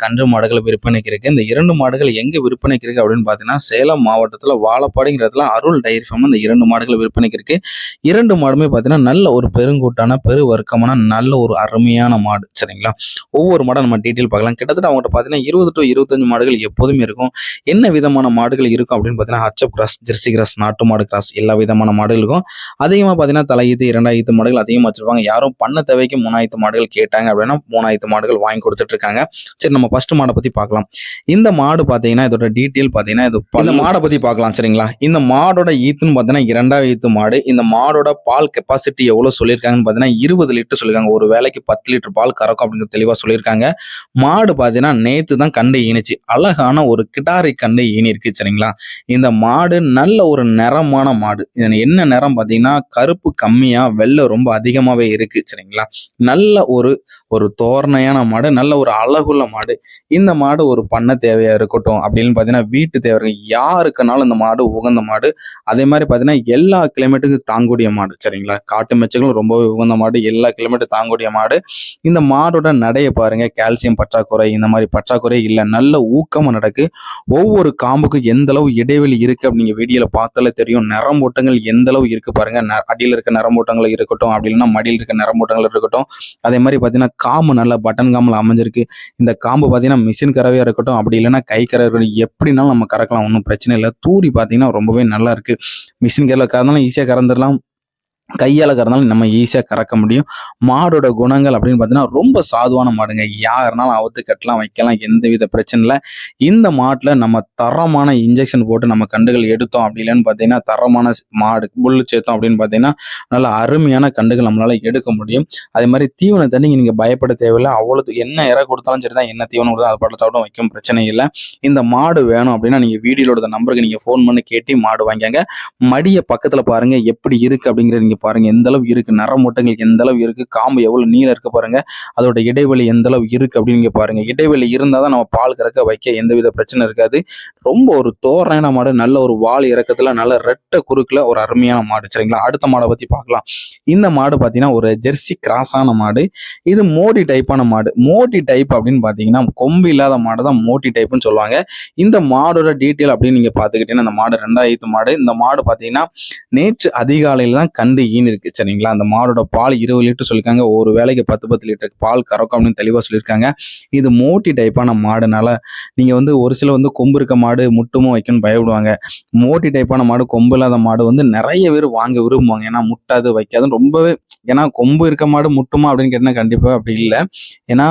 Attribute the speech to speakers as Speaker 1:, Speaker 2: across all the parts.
Speaker 1: கன்று மாடுகள் விற்பனைக்கு இருக்கு. இந்த இரண்டு மாடுகள் எங்க விற்பனைக்கு இருக்கு அப்படின்னு பார்த்தீங்கன்னா சேலம் மாவட்டத்தில் வாழப்பாடிங்கிற இடத்துல அருள் டைரி ஃபார்ம் இந்த இரண்டு மாடுகள் விற்பனைக்கு இருக்கு. இரண்டு மாடுமே பார்த்தீங்கன்னா நல்ல ஒரு பெருங்கூட்டான பெரு வர்க்கமான நல்ல ஒரு அருமையான மாடு. சரிங்களா? ஒவ்வொரு மாடும் நம்ம டீட்டெயில் பார்க்கலாம். கிட்டத்தட்ட அவங்ககிட்ட பார்த்தீங்கன்னா இருபது டு இருபத்தஞ்சு மாடுகள் எப்போதுமே இருக்கும். என்ன விதமான மாடுகள் இருக்கும் அப்படின்னு பார்த்தீங்கன்னா ஹச்சப் கிராஸ் ஜெர்சி கிராஸ் நாட்டு மாடு கிராஸ் எல்லா விதமான மாடுகள் இருக்கும். அதிகமாக பார்த்தீங்கன்னா தலையீத்து இரண்டாயிரத்து மாடுகள் அதிகமாக வச்சிருப்பாங்க. யாரும் பண்ண தேவைக்கு மூணாயிரத்து மாடுகள் கேட்டாங்க அப்படின்னா மூணாயிரத்து மாடுகள் வாங்கி கொடுத்துட்டு இருக்காங்க. சரி நம்ம ஃபர்ஸ்ட் மாடை பத்தி பார்க்கலாம். இந்த மாடு பாத்தீங்கன்னா இதோட டீட்டெயில் பாத்தீங்கன்னா இது இந்த மாடை பத்தி பார்க்கலாம் சரிங்களா? இந்த மாடோட ஈத்துன்னு பாத்தீங்கன்னா இரண்டாவது ஈத்து மாடு. இந்த மாடோட பால் கெப்பாசிட்டி எவ்வளவு சொல்லியிருக்காங்கன்னு பாத்தீங்கன்னா இருபது லிட்டர் சொல்லியிருக்காங்க. ஒரு வேலைக்கு பத்து லிட்டர் பால் கறக்கும் அப்படின்னு தெளிவா சொல்லியிருக்காங்க. மாடு பாத்தீங்கன்னா நேத்து தான் கண்டு ஈனிச்சு. அழகான ஒரு கிடாரி கண்டு ஈனி இருக்கு சரிங்களா? இந்த மாடு நல்ல ஒரு நிறமான மாடு. இதன் என்ன நிறம் பாத்தீங்கன்னா கருப்பு கம்மியா வெள்ளை ரொம்ப அதிகமாவே இருக்கு சரிங்களா? நல்ல ஒரு ஒரு தோரணையான மாடு. நல்ல ஒரு அழகுள்ள மாடு. மாடு. இந்த மாடு ஒரு பண்ண தேவையா இருக்கட்டும் அப்படின்னு பார்த்தீங்கன்னா வீட்டு தேவை யாருக்குனாலும் இந்த மாடு உகந்த மாடு. அதே மாதிரி பார்த்தீங்கன்னா எல்லா கிளைமேட்டுக்கும் தாங்கக்கூடிய மாடு சரிங்களா? காட்டு மெச்சங்களும் ரொம்பவே உகந்த மாடு எல்லா கிளைமேட்டும் தாங்கக்கூடிய மாடு. இந்த மாடோட நடையை பாருங்க கால்சியம் பற்றாக்குறை இந்த மாதிரி பற்றாக்குறை இல்லை நல்ல ஊக்கமா நடக்கு. ஒவ்வொரு காம்புக்கும் எந்த அளவு இடைவெளி இருக்கு அப்படிங்க வீடியோல பார்த்தாலே தெரியும். நரம்பூட்டங்கள் எந்த அளவு இருக்கு பாருங்க. ந- அடியில் இருக்க நரம்பூட்டங்கள் இருக்கட்டும் அப்படி இல்லைன்னா மடியில் இருக்க நரம்பூட்டங்கள் இருக்கட்டும். அதே மாதிரி பார்த்தீங்கன்னா காம்பு நல்ல பட்டன் காமில் அமைஞ்சிருக்கு. இந்த காம்பு பார்த்தீங்கன்னா மிஷின் கறவையாக இருக்கட்டும் அப்படி இல்லைன்னா கை கறவை இருக்கட்டும், எப்படினாலும் நம்ம கறக்கலாம் ஒன்றும் பிரச்சனை இல்லை. தூரி பார்த்தீங்கன்னா ரொம்பவே நல்லா இருக்கு. மிஷின் கறவை கறந்தாலும் ஈஸியாக கறந்துடலாம். கையால் கறந்தாலும் நம்ம ஈஸியாக கறக்க முடியும். மாடோட குணங்கள் அப்படின்னு பார்த்தீங்கன்னா ரொம்ப சாதுவான மாடுங்க. யாருனாலும் அவுத்து கட்டலாம் வைக்கலாம் எந்த வித பிரச்சனை இல்லை. இந்த மாட்டில் நம்ம தரமான இன்ஜெக்ஷன் போட்டு நம்ம கண்டுகள் எடுத்தோம் அப்படி இல்லைன்னு பார்த்தீங்கன்னா தரமான மாடு புல்லு சேர்த்தோம் அப்படின்னு பார்த்தீங்கன்னா நல்ல அருமையான கண்டுகள் நம்மளால எடுக்க முடியும். அதே மாதிரி தீவன தண்ணி நீங்கள் பயப்பட தேவையில்லை. அவ்வளவு என்ன இற கொடுத்தாலும் சரி தான் என்ன தீவனம் கொடுத்தா அது பாட்டில் சாப்பிடும் வைக்கும் பிரச்சனை இல்லை. இந்த மாடு வேணும் அப்படின்னா நீங்க வீடியோட நம்பருக்கு நீங்கள் ஃபோன் பண்ணி கேட்டு மாடு வாங்கிங்க மடியை பக்கத்தில் பாருங்க எப்படி இருக்கு அப்படிங்கறத நீங்க பாருங்க எந்த அளவு இருக்கு? நரமூட்டங்கள் எந்த அளவு இருக்கு? காம்பு எவ்வளவு நீளம் இருக்கு பாருங்க. அதோட இடைவெளி எந்த அளவு இருக்கு அப்படின்னு பாருங்க. இடைவெளி இருந்தால் தான் நம்ம பால் கறக்க வைக்க எந்தவித பிரச்சனை இருக்காது. ரொம்ப ஒரு தோரணையான மாடு நல்ல ஒரு வால் இறக்கத்துல நல்ல ரெட்டை குறுக்குல ஒரு அருமையான மாடு சரிங்களா? அடுத்த மாடை பத்தி பார்க்கலாம். இந்த மாடு பார்த்தீங்கன்னா ஒரு ஜெர்சி கிராஸான மாடு. இது மோடி டைப்பான மாடு. மோடி டைப் அப்படின்னு பார்த்தீங்கன்னா கொம்பு இல்லாத மாடு தான் மோடி டைப்னு சொல்லுவாங்க. இந்த மாடோட டீட்டெயில் அப்படின்னு நீங்க பார்த்துக்கிட்டீங்கன்னா இந்த மாடு ரெண்டாயிரத்து மாடு. இந்த மாடு பார்த்தீங்கன்னா நேற்று அதிகாலையில் தான் கண்டு ஈன் இருக்கு சரிங்களா? அந்த மாடோட பால் இருபது லிட்டர் சொல்லியிருக்காங்க ஒரு வேளைக்கு பத்து பத்து லிட்டர் பால் கறக்கும் அப்படின்னு தெளிவாக சொல்லியிருக்காங்க இது மோட்டி டைப்பான மாடுனால நீங்க வந்து ஒரு சில வந்து கொம்பு இருக்க மாடு முட்டுமோ வைக்கணும்னு பயப்படுவாங்க. மோட்டி டைப்பான மாடு கொம்பு இல்லாத மாடு வந்து நிறைய பேர் வாங்க விரும்புவாங்க. ஏன்னா முட்டாது வைக்காதுன்னு ரொம்பவே ஏன்னா கொம்பு இருக்க மாடு முட்டுமா அப்படின்னு கேட்டால் கண்டிப்பாக அப்படி இல்லை. ஏன்னா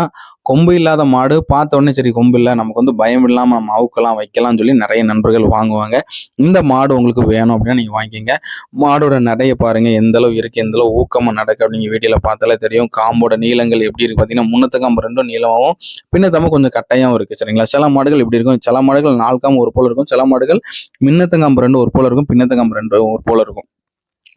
Speaker 1: கொம்பு இல்லாத மாடு பார்த்த உடனே சரி கொம்பு இல்லை நமக்கு வந்து பயம் இல்லாமல் நம்ம அவுக்கலாம் வைக்கலாம்னு சொல்லி நிறைய நண்பர்கள் வாங்குவாங்க. இந்த மாடு உங்களுக்கு வேணும் அப்படின்னா நீங்கள் வாங்கிக்கோங்க. மாடோட நடையை பாருங்கள் எந்த அளவு இருக்குது எந்த அளவு ஊக்கமா நடக்கு அப்படிங்க வீடியோல பார்த்தாலே தெரியும். காம்போட நீளங்கள் எப்படி இருக்குது பார்த்தீங்கன்னா முன்னத்து காம்பு ரெண்டும் நீளமாகவும் பின்னத்தம்ப கொஞ்சம் கட்டையாகவும் இருக்குது சரிங்களா? சில மாடுகள் எப்படி இருக்கும். சில மாடுகள் நாலு காம்பு ஒரு போல இருக்கும். சில மாடுகள் மின்னத்தங்காம்பு ரெண்டு ஒரு போல இருக்கும். பின்னத்தங்காம்பு ரெண்டு ஒரு போல இருக்கும்.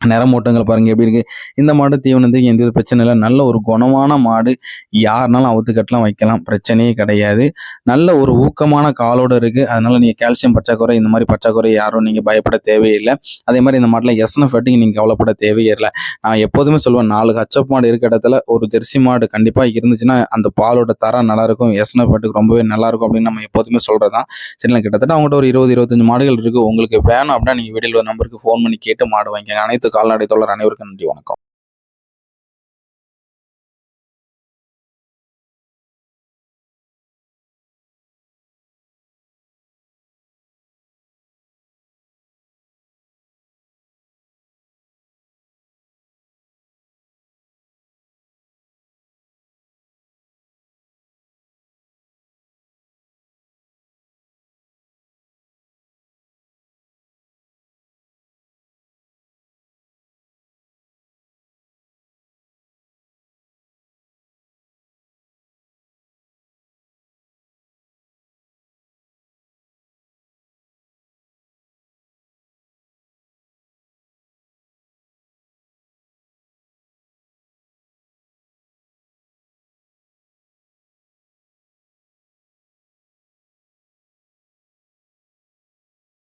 Speaker 1: நிறமூட்டங்கள் பாருங்க எப்படி இருக்கு? இந்த மாடு தீவனத்துக்கு எந்த வித பிரச்சனை இல்லை. நல்ல ஒரு குணமான மாடு. யாருனாலும் அவுத்து கட்டலாம் வைக்கலாம். பிரச்சனையே கிடையாது. நல்ல ஒரு ஊக்கமான காலோட இருக்கு. அதனால நீங்க கால்சியம் பற்றாக்குறை இந்த மாதிரி பற்றாக்குறை யாரும் நீங்க பயப்பட தேவையில்லை. அதே மாதிரி இந்த மாட்டில் எஸ்என்எஃப் ஃபேட்டிங் நீங்க கவலைப்பட தேவையே இல்லை. நான் எப்போதுமே சொல்லுவேன் நாலு கச்சப் மாடு இருக்க இடத்துல ஒரு ஜெர்சி மாடு கண்டிப்பா இருந்துச்சுன்னா அந்த பாலோட தரம் நல்லா இருக்கும். எஸ்என்எஃப் ஃபேட்டுக்கு ரொம்பவே நல்லா இருக்கும் அப்படின்னு நம்ம எப்போதுமே சொல்றதுதான். சரிங்களா? கிட்டத்தட்ட அவங்ககிட்ட ஒரு இருபது இருபத்தஞ்சு மாடுகள் இருக்கு. உங்களுக்கு வேணும் அப்படின்னா நீங்க வீடியோல நம்பருக்கு ஃபோன் பண்ணி கேட்டு மாடு வாங்கிக்கங்க. அனைத்து கால்நடை தொழில் அனைவருக்கும் நன்றி வணக்கம்.